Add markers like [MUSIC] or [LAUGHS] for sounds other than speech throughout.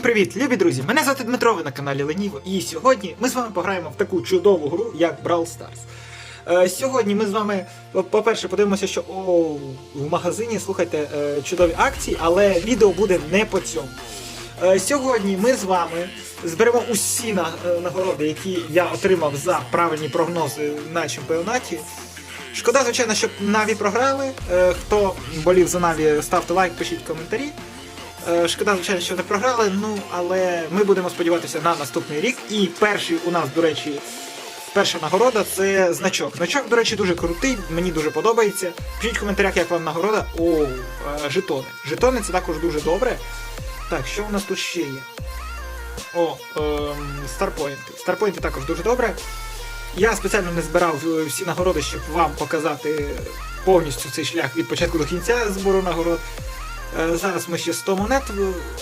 Всім привіт, любі друзі! Мене звати Дмитро, ви на каналі Леніво, і сьогодні ми з вами пограємо в таку чудову гру, як Brawl Stars. Е, сьогодні ми з вами, по- по-перше, подивимося, що о, в магазині слухайте е, чудові акції, але відео буде не по цьому. Е, сьогодні ми з вами зберемо усі на- е, нагороди, які я отримав за правильні прогнози на чемпіонаті. Шкода, звичайно, щоб Наві програли. Е, Хто болів за Наві, ставте лайк, пишіть коментарі. Е, Шкода, звичайно, що не програли, ну але ми будемо сподіватися на наступний рік. І перший у нас, до речі, перша нагорода це значок. Значок, до речі, дуже крутий, мені дуже подобається. Пишіть в коментарях, як вам нагорода. О, е, жетони. Жетони це також дуже добре. Так, що у нас тут ще є? О, ем, старпоінти. Старпоінти також дуже добре. Я спеціально не збирав е, всі нагороди, щоб вам показати повністю цей шлях від початку до кінця збору нагород. Е, Зараз ми ще 100 монет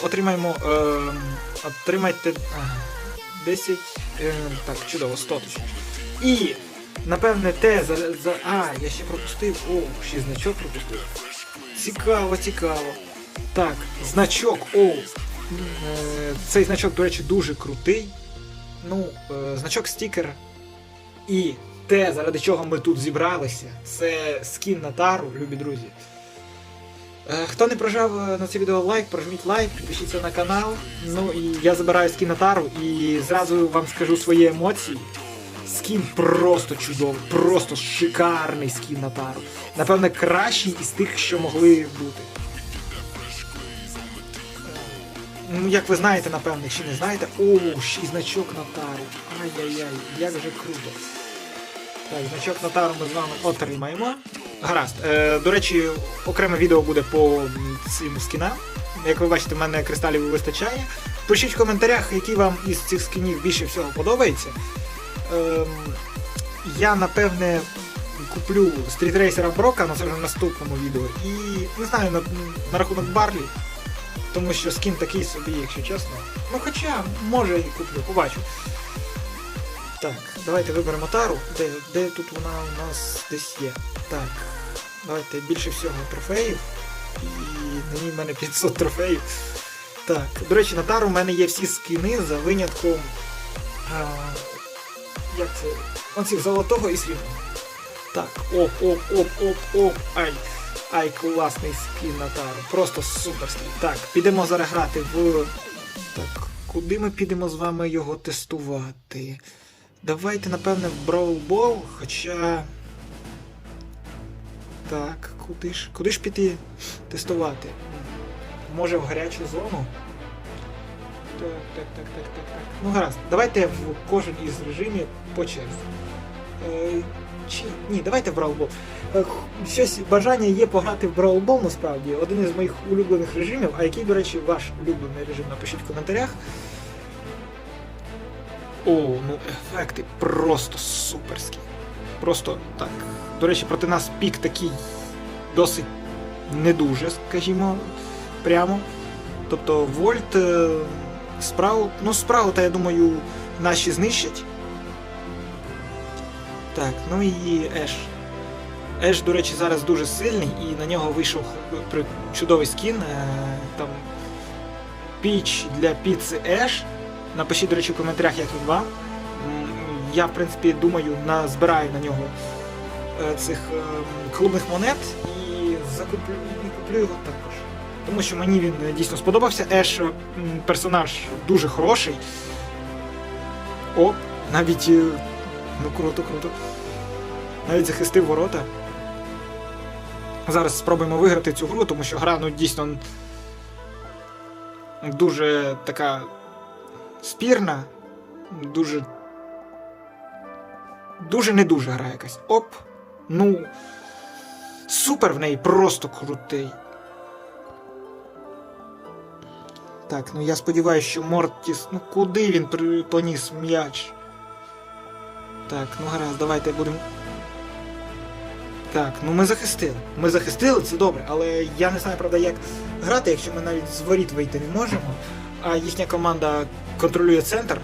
отримаємо. е, Отримайте 10. е, Так, чудово, 100 точніше. І, напевне, те за, за. А, я ще пропустив. О, ще значок пропустив. Цікаво, цікаво. Так, значок. О. Цей значок, до речі, дуже крутий. Ну, значок стікер. І те, заради чого ми тут зібралися, це скін на тару, любі друзі. Е, Хто не прожав е, на це відео лайк, прожміть лайк, підпишіться на канал. Ну і я забираю скін на і зразу вам скажу свої емоції. Скін просто чудовий, просто шикарний скін Натару. Напевне, кращий із тих, що могли бути. Ну, як ви знаєте, напевне, чи не знаєте. О, й значок на тару. Ай-яй-яй, як же круто. Так, значок на тару ми з вами отримаємо. Гаразд. Е, до речі, окреме відео буде по цим скінам. Як ви бачите, в мене кристалів вистачає. Пишіть в коментарях, який вам із цих скінів більше всього подобається. Ем, я напевне куплю Racer Брока, в наступному відео. І не знаю на, на рахунок Барлі. Тому що скін такий собі, якщо чесно. Ну хоча, може і куплю, побачу. Так, давайте виберемо тару. Де, де тут вона у нас десь є? Так. Давайте більше всього трофеїв. І на ній в мене 500 трофеїв. Так, до речі, на тару в мене є всі скини за винятком. А, як це? Оцих золотого і срібного. Так, оп, оп, оп, оп, оп. Ай. Ай, класний скін на тару. Просто супер скін. Так, підемо зараз грати в. Так, куди ми підемо з вами його тестувати? Давайте, напевне, в Brawl Ball, хоча. Так, куди ж. Куди ж піти тестувати? Може в гарячу зону? Так, так, так, так, так, так. Ну гаразд, давайте в кожен із режимів по черзі. Е, чи... Ні, давайте в Brawl Ball. Е, Щось бажання є пограти в Brawl Ball, насправді, один із моїх улюблених режимів. А який, до речі, ваш улюблений режим? Напишіть в коментарях. О, ну ефекти просто суперські. Просто так. До речі, проти нас пік такий досить не дуже, скажімо, прямо. Тобто Вольт е, справу. Ну, справу, та я думаю, наші знищать. Так, ну і Еш. Еш, до речі, зараз дуже сильний, і на нього вийшов чудовий скін. е, Там піч для піци Еш. Напишіть, до речі, в коментарях, як він вам. Я, в принципі, думаю, назбираю на нього е, цих е, клубних монет і закуплю куплю його також. Тому що мені він е, дійсно сподобався. Еш персонаж дуже хороший. О, навіть. Ну круто, круто. Навіть захистив ворота. Зараз спробуємо виграти цю гру, тому що гра ну, дійсно дуже така спірна, дуже. Дуже не дуже гра якась. Оп. Ну. Супер в неї просто крутий. Так, ну я сподіваюся, що Мортіс. Ну куди він поніс м'яч? Так, ну гаразд, давайте будемо. Так, ну ми захистили. Ми захистили, це добре, але я не знаю, правда, як грати, якщо ми навіть з воріт вийти не можемо, а їхня команда контролює центр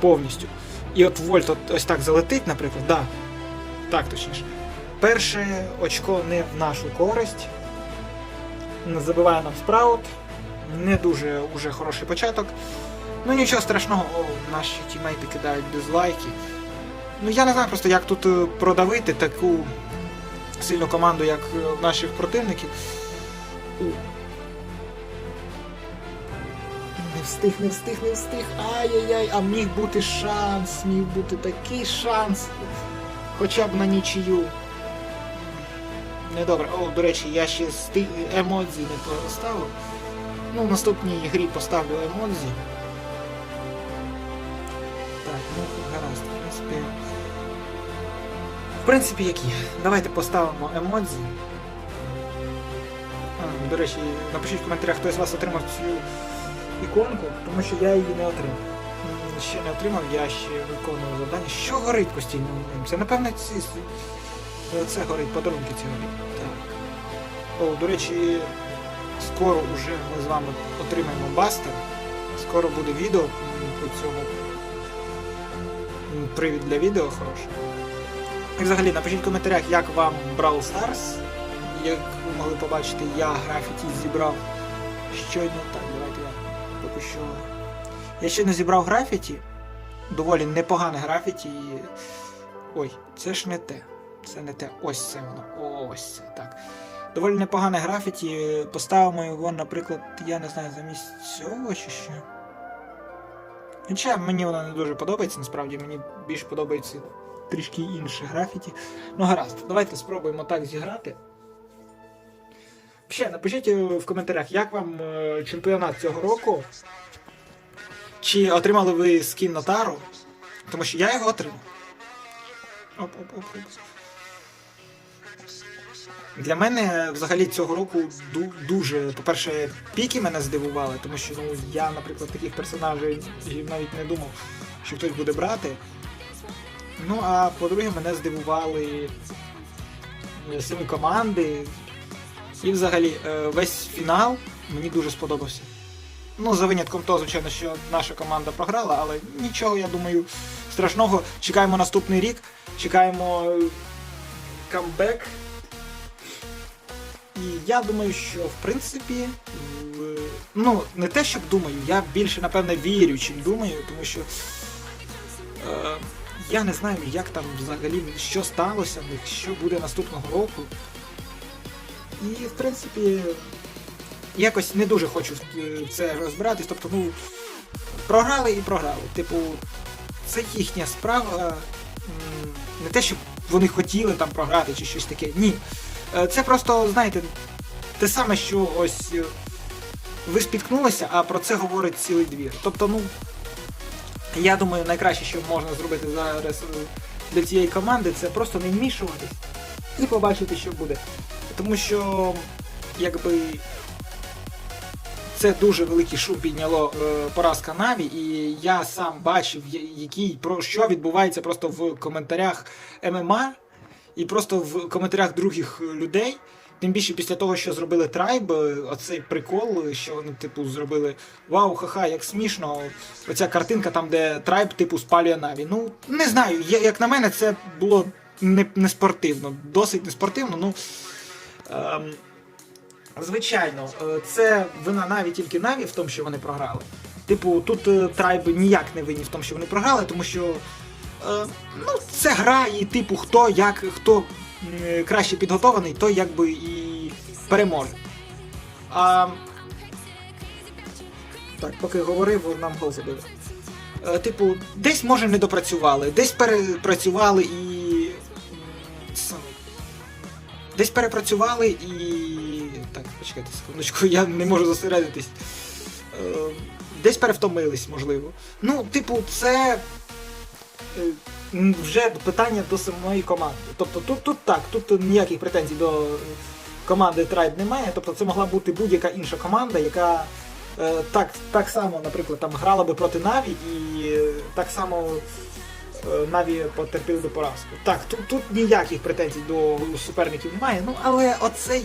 повністю. І от Вольт от ось так залетить, наприклад, да. Так, точніше. Перше очко не в нашу користь. Забиває нам спраут. не дуже уже хороший початок. Ну нічого страшного, о, наші тімейти кидають дизлайки. Ну я не знаю просто, як тут е, продавити таку сильну команду, як е, наших противників. Встиг, не встиг, не встиг. Ай-яй-яй, а міг бути шанс, міг бути такий шанс. Хоча б на нічию. Недобре. О, до речі, я ще сти... емодзі не поставив. Ну, в наступній грі поставлю емодзі. Так, ну гаразд, в принципі. В принципі, які. Давайте поставимо емодзі. До речі, напишіть в коментарях, хто з вас отримав цю іконку, тому що я її не отримав. Ще не отримав, я ще виконував завдання. Що горить постійно? Це напевно ці. Е, Це горить, подарунки ці горить. Так. О, до речі, скоро вже ми з вами отримаємо бастер. Скоро буде відео по цьому. Привід для відео хороший. І взагалі напишіть в коментарях, як вам Brawl Stars. Як ви могли побачити, я графіті зібрав щойно. Так, що. Я щойно зібрав графіті. Доволі непогане графіті. і- Ой, це ж не те. Це не те. Ось це воно. Ось це. Так. Доволі непогане графіті. Поставимо його, наприклад, я не знаю, замість цього чи що. Хоча мені воно не дуже подобається, насправді мені більш подобається трішки інше графіті. Ну гаразд, давайте спробуємо так зіграти. Ще напишіть е, в коментарях, як вам е, чемпіонат цього року. Чи отримали ви скін на? Тому що я його отримав. Оп-оп-оп. Для мене взагалі цього року ду- дуже, по-перше, піки мене здивували, тому що ну, я, наприклад, таких персонажей навіть не думав, що хтось буде брати. Ну, а по-друге, мене здивували е, самі команди. І взагалі е, весь фінал мені дуже сподобався. Ну, за винятком того, звичайно, що наша команда програла, але нічого, я думаю, страшного. Чекаємо наступний рік, чекаємо е, камбек. І я думаю, що в принципі, ну, не те, щоб думаю, я більше, напевне, вірю, чим думаю, тому що е, я не знаю, як там взагалі, що сталося в них, що буде наступного року. І, в принципі, якось не дуже хочу в це розбиратись. Тобто, ну, програли і програли. Типу, це їхня справа. Не те, щоб вони хотіли там програти чи щось таке. Ні. Е, Це просто, знаєте, те саме, що ось е, ви спіткнулися, а про це говорить цілий двір. Тобто, ну, я думаю, найкраще, що можна зробити зараз е, для цієї команди, це просто не вмішуватись і побачити, що буде. Тому що, якби. Це дуже великий шум підняло е, поразка Наві, і я сам бачив, який про що відбувається просто в коментарях ММА і просто в коментарях других людей. Тим більше після того, що зробили Трайб, е, оцей прикол, що вони, типу, зробили Вау, ха-ха, як смішно. Оця картинка там, де Трайб, типу, спалює Наві. Ну, не знаю, як на мене, це було не, не спортивно, досить не спортивно. Ну, звичайно, е, це вина Наві тільки Наві в тому, що вони програли. Типу, тут е, Трайб ніяк не винні в тому, що вони програли, тому що е, ну, це гра, і типу, хто як, хто краще підготований, той якби і переможе. А, так, поки говорив, нам гол забили. Е, типу, десь може не допрацювали, десь перепрацювали і. Десь перепрацювали і. Так, почекайте секундочку, [LAUGHS] я не можу зосередитись. Е, Десь перевтомились, можливо. Ну, типу, це е, вже питання до самої команди. Тобто тут, тут так, тут ніяких претензій до команди Tribe немає. Тобто це могла бути будь-яка інша команда, яка е, так, так само, наприклад, там грала би проти Наві і так само Наві потерпіли би поразку. Так, тут, тут ніяких претензій до суперників немає. Ну, але оцей.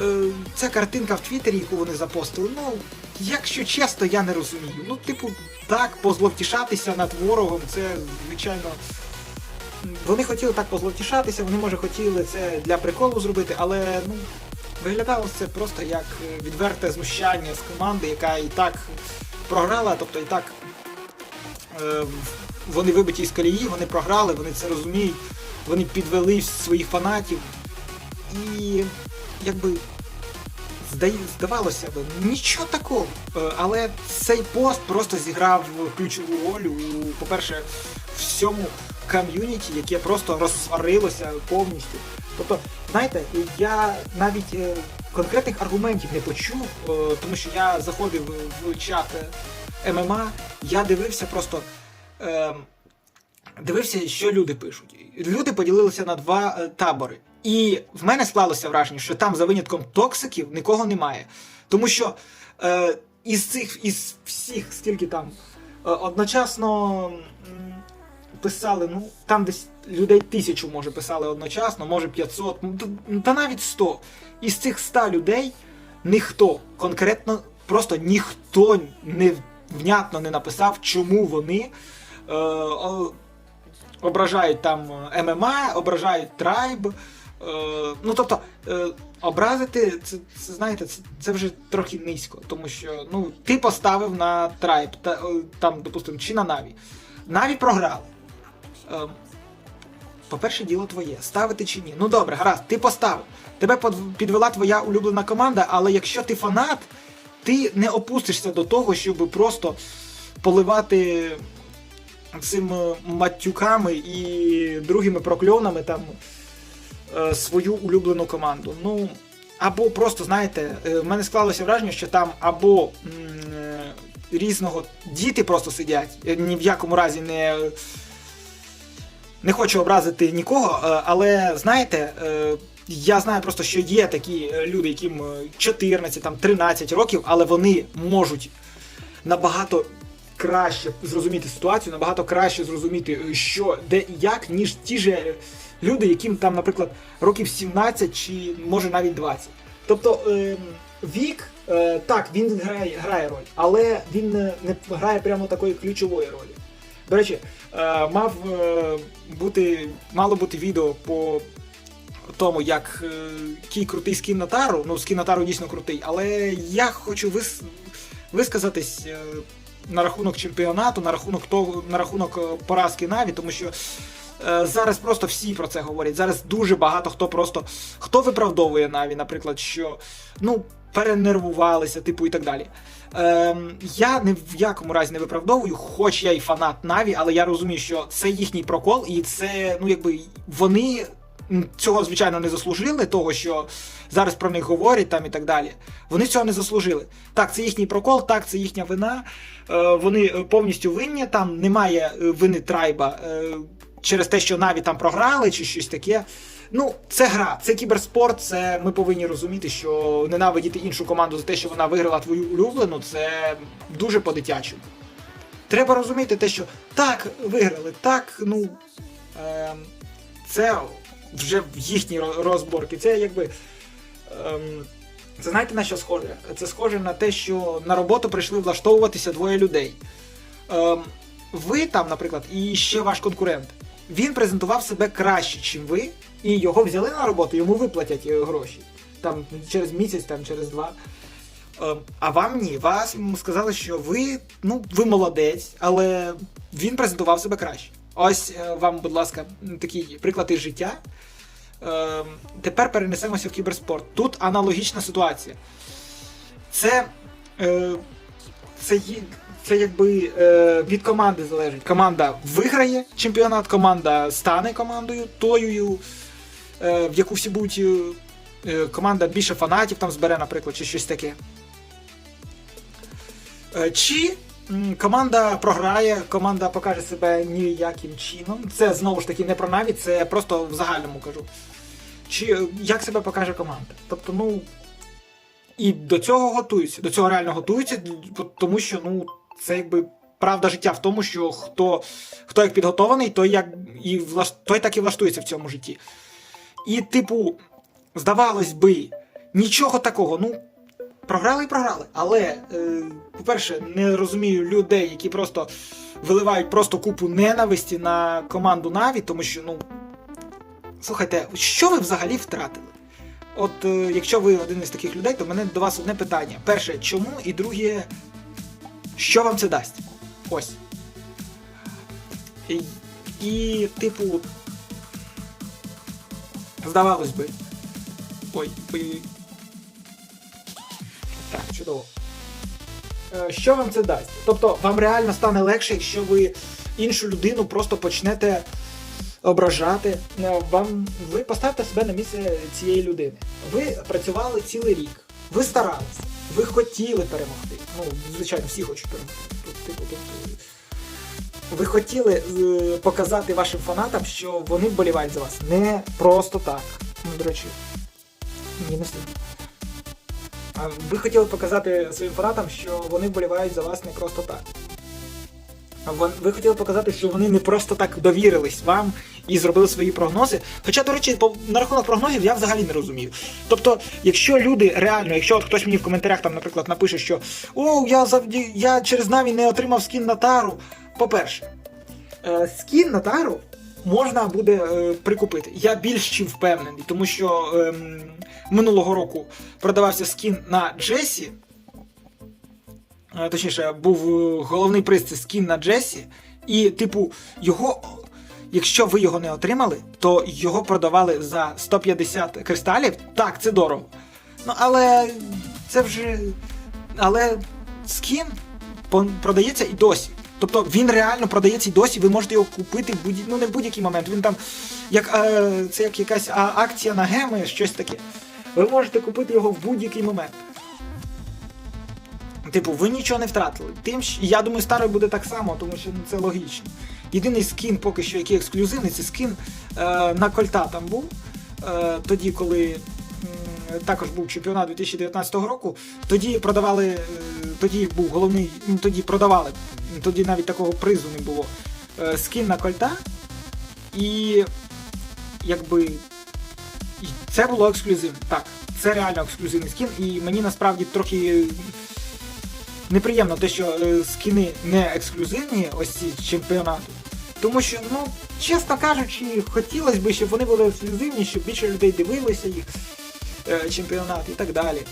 е, Ця картинка в Твіттері, яку вони запостили, ну, якщо чесно, я не розумію. Ну, типу, так, позловтішатися над ворогом, це, звичайно. Вони хотіли так позловтішатися, вони, може, хотіли це для приколу зробити, але ну, виглядало це просто як е, відверте знущання з команди, яка і так програла, тобто і так е, вони вибиті з колії, вони програли, вони це розуміють, вони підвели своїх фанатів. І якби здавалося б, нічого такого. Е, Але цей пост просто зіграв ключову роль у, по-перше, всьому ком'юніті, яке просто розсварилося повністю. Тобто, знаєте, я навіть е, конкретних аргументів не почув, е, тому що я заходив в чат ММА, я дивився просто. Е, дивився, що люди пишуть. Люди поділилися на два е, табори. І в мене склалося враження, що там за винятком токсиків нікого немає. Тому що е, із цих, із всіх, скільки там, е, одночасно м, писали, ну, там десь людей тисячу, може, писали одночасно, може 500, ну, т- та навіть 100. Із цих 100 людей ніхто, конкретно, просто ніхто не внятно не написав, чому вони. Е, ображають там е, ММА, ображають трайб. Е, ну тобто, образити, це, це знаєте, це, це вже трохи низько, тому що ну, ти поставив на трайб, та, там, допустимо, чи на Наві. Наві програли. По-перше, діло твоє, ставити чи ні. Ну добре, гаразд, ти поставив. Тебе підвела твоя улюблена команда, але якщо ти фанат, ти не опустишся до того, щоб просто поливати цим е, матюками і другими прокльонами там е, свою улюблену команду. Ну, або просто, знаєте, е, в мене склалося враження, що там або е, різного діти просто сидять, ні в якому разі не. Не хочу образити нікого, але знаєте, я знаю просто, що є такі люди, яким е, 14, там, 13 років, але вони можуть набагато краще зрозуміти ситуацію, набагато краще зрозуміти, е, що де і як, ніж ті же е, люди, яким там, наприклад, років 17 чи може навіть 20. Тобто ем, вік, е, так, він грає, грає роль, але він е, не грає прямо такої ключової ролі. До речі, е, мав е, бути, мало бути відео по тому, як е, кій крутий скін Натару. Ну, скін Натару дійсно крутий, але я хочу вис... висказатись е, на рахунок чемпіонату, на рахунок того, на рахунок е, поразки Наві, тому що. е, Зараз просто всі про це говорять. Зараз дуже багато хто просто хто виправдовує Наві, наприклад, що ну перенервувалися, типу і так далі. Ем, я ні в якому разі не виправдовую, хоч я й фанат Наві, але я розумію, що це їхній прокол, і це, ну якби вони цього, звичайно, не заслужили, того, що зараз про них говорять там і так далі. Вони цього не заслужили. Так, це їхній прокол, так, це їхня вина. Е, вони е, повністю винні, там немає е, вини Трайба через те, що Наві там програли чи щось таке. Ну, це гра, це кіберспорт. Це ми повинні розуміти, що ненавидіти іншу команду за те, що вона виграла твою улюблену, це дуже по-дитячому. Треба розуміти те, що так, виграли, так, ну е, це вже в їхні ро- розборки. Це якби. Ем, це знаєте на що схоже? Це схоже на те, що на роботу прийшли влаштовуватися двоє людей. Ем, ви там, наприклад, і ще ваш конкурент. Він презентував себе краще, ніж ви, і його взяли на роботу, йому виплатять е, гроші. Там через місяць, там через два. Ем, А вам ні. Вас сказали, що ви, ну, ви молодець, але він презентував себе краще. Ось е, вам, будь ласка, такий приклад із життя. Ем, Тепер перенесемося в кіберспорт. Тут аналогічна ситуація. Це, е, це, це якби е, від команди залежить. Команда виграє чемпіонат, команда стане командою тою, в яку всі будуть. команда більше фанатів там збере, наприклад, чи щось таке. Чи команда програє, команда покаже себе ніяким чином. Це знову ж таки не про навіть, це просто в загальному кажу. Чи е, як себе покаже команда? Тобто, ну. І до цього готуються, до цього реально готуються, тому що ну, це якби правда життя в тому, що хто, хто як підготований, той, як і влаш... той так і влаштується в цьому житті. І, типу, здавалось би, нічого такого, ну, програли і програли. Але, е, по-перше, не розумію людей, які просто виливають просто купу ненависті на команду Наві, тому що, ну. Слухайте, що ви взагалі втратили? от е, якщо ви один із таких людей, то в мене до вас одне питання. Перше, чому? І друге, що вам це дасть? Ось. І, і типу. Здавалось би. Ой, ой. Так, чудово. Е, Що вам це дасть? Тобто вам реально стане легше, якщо ви іншу людину просто почнете ображати. Е, Вам ви поставте себе на місце цієї людини. Ви працювали цілий рік, ви старалися, ви хотіли перемогти. Ну, звичайно, всі хочуть перемогти. Типу, е, ви хотіли показати вашим фанатам, що вони вболівають за вас. Не просто так. Ну, до речі, ні, не встиг. Ви хотіли показати своїм фанатам, що вони вболівають за вас не просто так. Ви хотіли показати, що вони не просто так довірились вам і зробили свої прогнози. Хоча, до речі, на рахунок прогнозів я взагалі не розумію. Тобто, якщо люди реально, якщо от хтось мені в коментарях там, наприклад, напише, що О, я завді... я через Наві не отримав скін на тару. По-перше, е, скін на тару можна буде е, прикупити. Я більш чим впевнений, тому що ем, минулого року продавався скін на Джесі. Е, Точніше, був е, головний приз це скін на Джесі. І, типу, його. Якщо ви його не отримали, то його продавали за 150 кристалів. Так, це дорого. Ну, але це вже. Але скін продається і досі. Тобто він реально продається і досі, ви можете його купити в будь... ну, не в будь-який момент. Він там, як, е, це як якась а, акція на геми, щось таке. Ви можете купити його в будь-який момент. Типу, ви нічого не втратили. Тим, я думаю, старий буде так само, тому що ну, це логічно. Єдиний скін, поки що, який ексклюзивний, це скін е, на кольта там був. Е, тоді, коли м, також був чемпіонат 2019 року, тоді продавали, е, тоді був головний, ну, тоді продавали, тоді навіть такого призу не було. Е, скін на кольта. І якби і це було ексклюзивне. Так, це реально ексклюзивний скін, і мені насправді трохи неприємно те, що е, скіни не ексклюзивні, ось ці чемпіонату. Тому що, ну, чесно кажучи, хотілося б, щоб вони були ексклюзивні, щоб більше людей дивилися їх е, чемпіонат і так далі.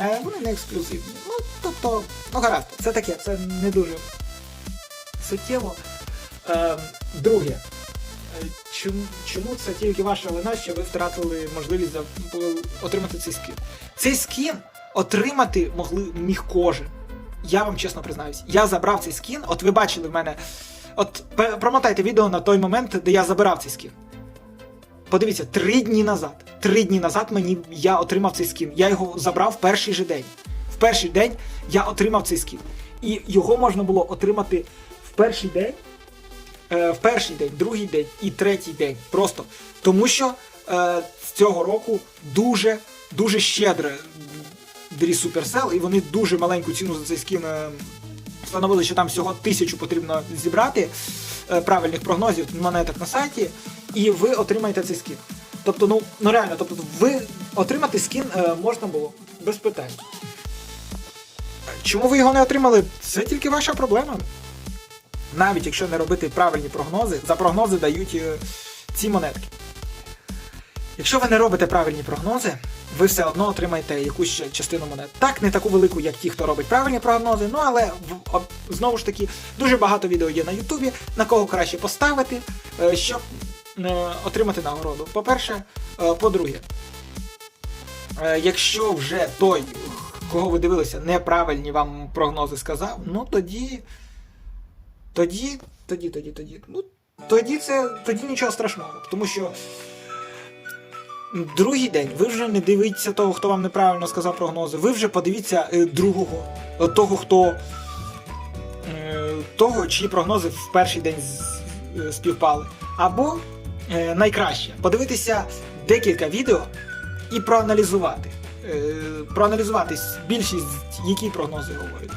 Е, вони не ексклюзивні. Ну, тобто, ну гаразд, це таке, це не дуже суттєво. Е, друге. Е, Чому, чому це тільки ваша вина, що ви втратили можливість за, отримати цей скін? Цей скін отримати могли міг кожен. Я вам чесно признаюсь, я забрав цей скін. От ви бачили в мене. От промотайте відео на той момент, де я забирав цей скін. Подивіться, три дні назад. Три дні назад мені я отримав цей скін. Я його забрав в перший же день. В перший день я отримав цей скін. І його можна було отримати в перший день, е, в перший день, другий день і третій день. Просто тому що е, з цього року дуже дуже щедре дрі Supercell, і вони дуже маленьку ціну за цей скін е, встановили, що там всього тисячу потрібно зібрати е, правильних прогнозів монеток на сайті, і ви отримаєте цей скін. Тобто, ну, ну реально, тобто ви отримати скін е, можна було без питань. Чому ви його не отримали? Це тільки ваша проблема. Навіть якщо не робити правильні прогнози, за прогнози дають е, ці монетки. Якщо ви не робите правильні прогнози, ви все одно отримаєте якусь частину монет. Так, не таку велику, як ті, хто робить правильні прогнози, ну але знову ж таки дуже багато відео є на Ютубі, на кого краще поставити, е, щоб е, отримати нагороду. По-перше, Е, по-друге, якщо вже той, кого ви дивилися, неправильні вам прогнози сказав, ну тоді. Тоді, тоді, тоді, тоді. Ну, тоді це тоді нічого страшного. Тому що другий день ви вже не дивіться того, хто вам неправильно сказав прогнози. Ви вже подивіться е, другого, того, хто. е, того, чиї прогнози в перший день е, співпали. Або найкраще подивитися декілька відео і проаналізувати. Проаналізувати більшість, які прогнози говорять.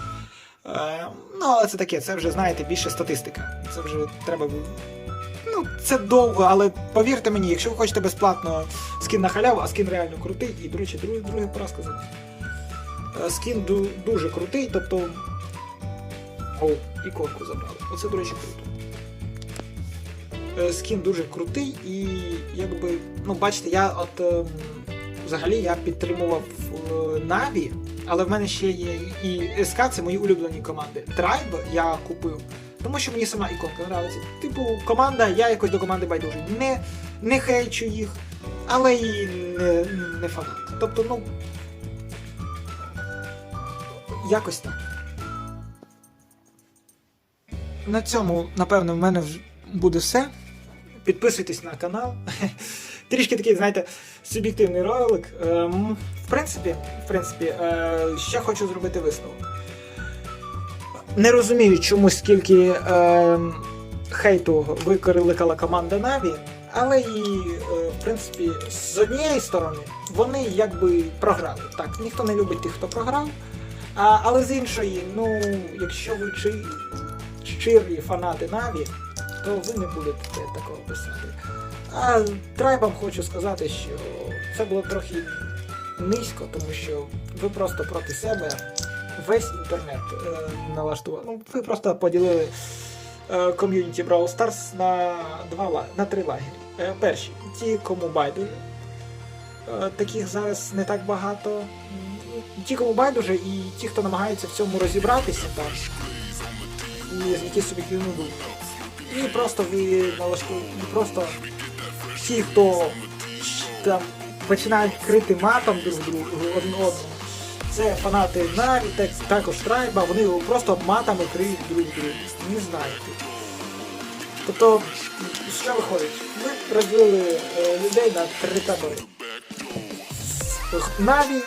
Ну, але це таке, це вже, знаєте, більше статистика. Це вже треба. Ну, це довго, але повірте мені, якщо ви хочете безплатно скін на халяву, а скін реально крутий, і, до речі, другий, другий пора сказати. Е, Скін ду- дуже крутий, тобто. О, іконку забрали. Оце, до речі, круто. Е, Скін дуже крутий і якби. Ну, бачите, я от. ем, взагалі я підтримував е, Наві, але в мене ще є і СК, це мої улюблені команди. Трайб я купив, тому що мені сама іконка подобається. Типу, команда, я якось до команди байдужий. Не, не хейчу їх, але і не, не фанат. Тобто, ну. Якось так. На цьому, напевно, в мене буде все. Підписуйтесь на канал. [LAUGHS] Трішки такий, знаєте, суб'єктивний ролик. Ем, в принципі, в принципі, е, ще хочу зробити висновок. Не розумію, чому скільки ем, хейту викликала команда Наві, але і, е, в принципі, з однієї сторони, вони якби програли. Так, ніхто не любить тих, хто програв. А, але з іншої, ну, якщо ви чи, щирі фанати Наві, то ви не будете такого писати. А трайбам хочу сказати, що це було трохи низько, тому що ви просто проти себе весь інтернет е, налаштували. Ну, ви просто поділили е, ком'юніті Brawl Stars на два на три лагері. Е, перші, ті, кому байдуже. Е, таких зараз не так багато. Ті, кому байдуже, і ті, хто намагається в цьому розібратися, так, і знайти суб'єктивну думку. І просто ви налаштуєте, і просто ті, хто там починають крити матом друг другу один одному. Це фанати Наві, також Трайба, вони його просто матами криють друг другу. Не знаєте. Тобто, що виходить? Ми розділили е, людей на три табори. Наві,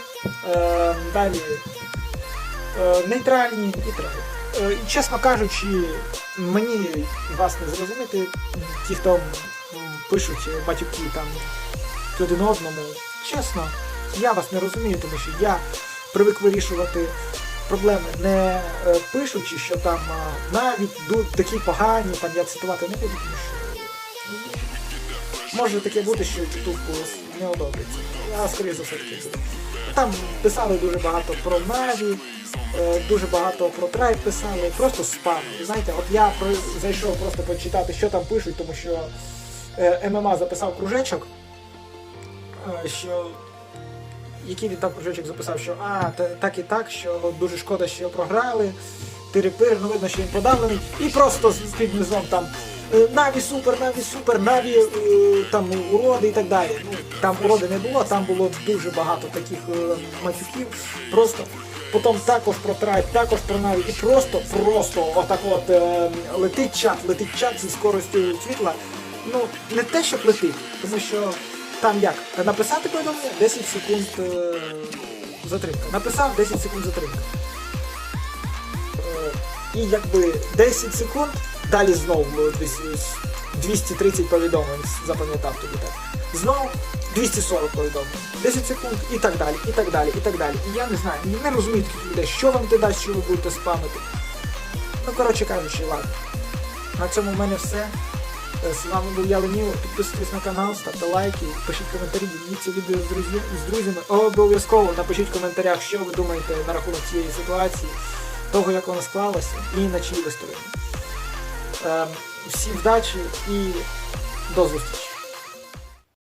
е, далі е, нейтральні і трайб. Е, чесно кажучи, мені вас не зрозуміти, ті, хто пишуть батюки там один одному. Чесно, я вас не розумію, тому що я привик вирішувати проблеми не е, пишучи, що там а, навіть такі погані, там я цитувати не буду, тому що може таке бути, що YouTube не одобриться. А скоріше за все таки. Там писали дуже багато про Наві, е, дуже багато про Трайб писали, просто спам. Знаєте, от я про- зайшов просто почитати, що там пишуть, тому що е, ММА записав кружечок, е, що який він там кружечок записав, що а, так і так, що дуже шкода, що програли, тирипир, ну видно, що він подавлений, і просто з під низом там е, Наві супер, Наві супер, Наві е, там уроди і так далі. Ну, там уроди не було, там було дуже багато таких е, матюків. Просто потім також про трайб, також про Наві, і просто, просто отак от е, летить чат, летить чат зі скоростю світла. Ну, не те, щоб летить, тому що там як? Написати повідомлення 10 секунд е, затримка. Написав 10 секунд затримка. Е, і якби 10 секунд, далі знову е, е, 230 повідомлень запам'ятав тобі так. Знову 240 повідомлень, 10 секунд і так далі, і так далі, і так далі. І я не знаю, не розумію таких людей, що вам ти дасть, що ви будете спамити. Ну, коротше кажучи, ладно. На цьому в мене все. З вами був я Леніло. Підписуйтесь на канал, ставте лайки, пишіть коментарі, діліться відео з, друзі, з друзями. Обов'язково напишіть в коментарях, що ви думаєте на рахунок цієї ситуації, того, як вона склалася, і на чиї ви стороні. Ем, всім вдачі і до зустрічі!